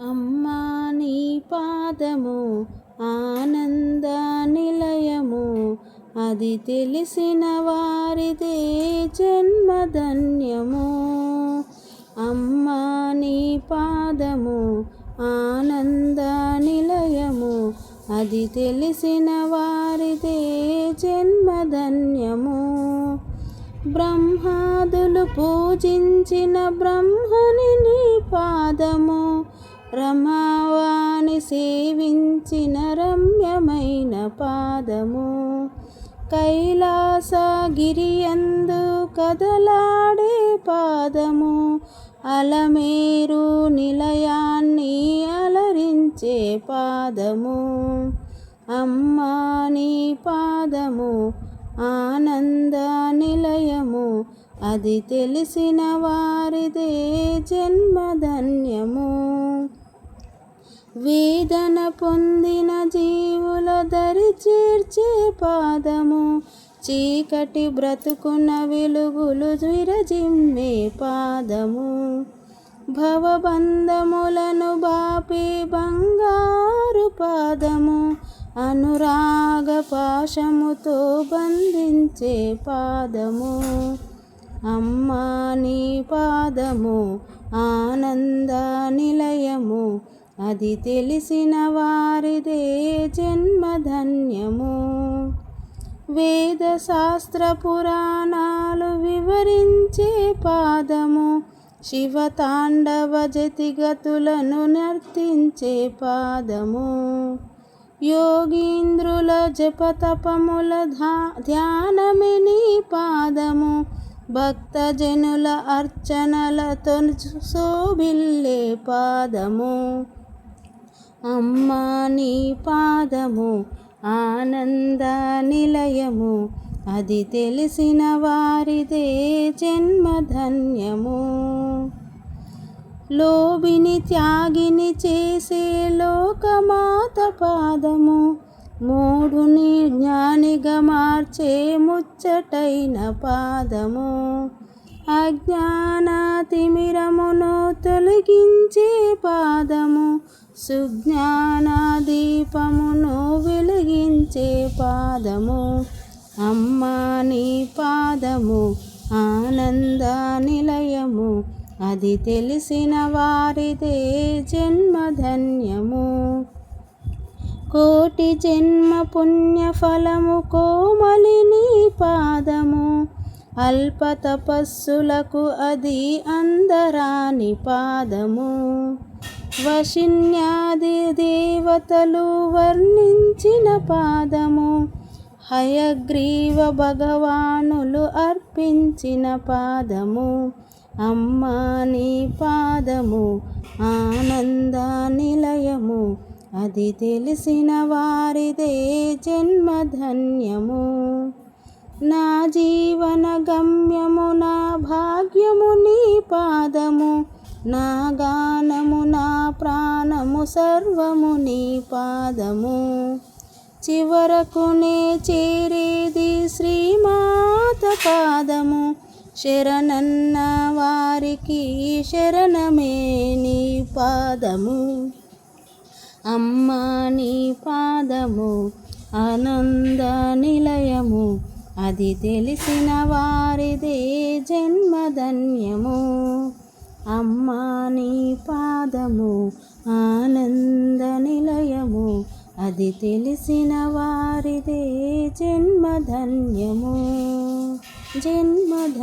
అమ్మా నీ పాదము ఆనంద నిలయము. అది తెలిసిన వారిదే జన్మధన్యము. అమ్మా నీ పాదము ఆనంద నిలయము. అది తెలిసిన వారిదే జన్మధన్యము. బ్రహ్మాదులు పూజించిన బ్రహ్మని నీ పాదము. రమావాణి సేవించిన రమ్యమైన పాదము. కైలాసగిరియందు కదలాడే పాదము. అలమేరు నిలయాన్ని అలరించే పాదము. అమ్మా నీ పాదము ఆనంద నిలయము. అది తెలిసిన వారిదే జన్మధన్యము. వేదన పొందిన జీవుల దరి చేర్చే పాదము. చీకటి బ్రతుకున్న వెలుగులు విరజిమ్మే పాదము. భవబంధములను బాపే బంగారు పాదము. అనురాగ పాశముతో బంధించే పాదము. అమ్మా నీ పాదము ఆనంద నిలయము. అది తెలిసిన వారిదే జన్మధన్యము. వేద శాస్త్ర పురాణాలు వివరించే పాదము. శివ తాండవ జతిగతులను నర్తించే పాదము. యోగీంద్రుల జపతపముల ధా ధ్యానమే నీ పాదము. భక్తజనుల అర్చనలతో శోభిల్లే పాదము. అమ్మా నీ పాదము ఆనంద నిలయము అది తెలిసిన వారిదే జన్మధన్యము. లోబిని త్యాగిని చేసే లోకమాత పాదము మూఢుని జ్ఞానిగా మార్చే ముచ్చటైన పాదము. అజ్ఞాన తిమిరమును తొలగించే పాదము సుజ్ఞాన దీపమును వెలిగించే పాదము. అమ్మా నీ పాదము ఆనంద నిలయము. అది తెలిసిన వారిదే జన్మధన్యము. కోటి జన్మ పుణ్య ఫలము కోమలిని పాదము. అల్ప తపస్సులకు అది అందరాని పాదము. వశిన్యాది దేవతలు వర్ణించిన పాదము హయగ్రీవ భగవానులు అర్పించిన పాదము. అమ్మా నీ పాదము ఆనంద నిలయము. అది తెలిసిన వారిదే జన్మధన్యము. నా జీవన గమ్యము నా భాగ్యము నీ పాదము. నా గానము నా ప్రాణము సర్వము నీ పాదము. చివరకు నే చేరేది శ్రీమాత పాదము. శరణన్న వారికి శరణమే నీ పాదము. అమ్మ నీ పాదము ఆనంద నిలయము. అది తెలిసిన వారిదే జన్మధన్యము. అమ్మా నీ పాదము ఆనంద నిలయము. అది తెలిసిన వారిదే జన్మధన్యము. జన్మధన్యము.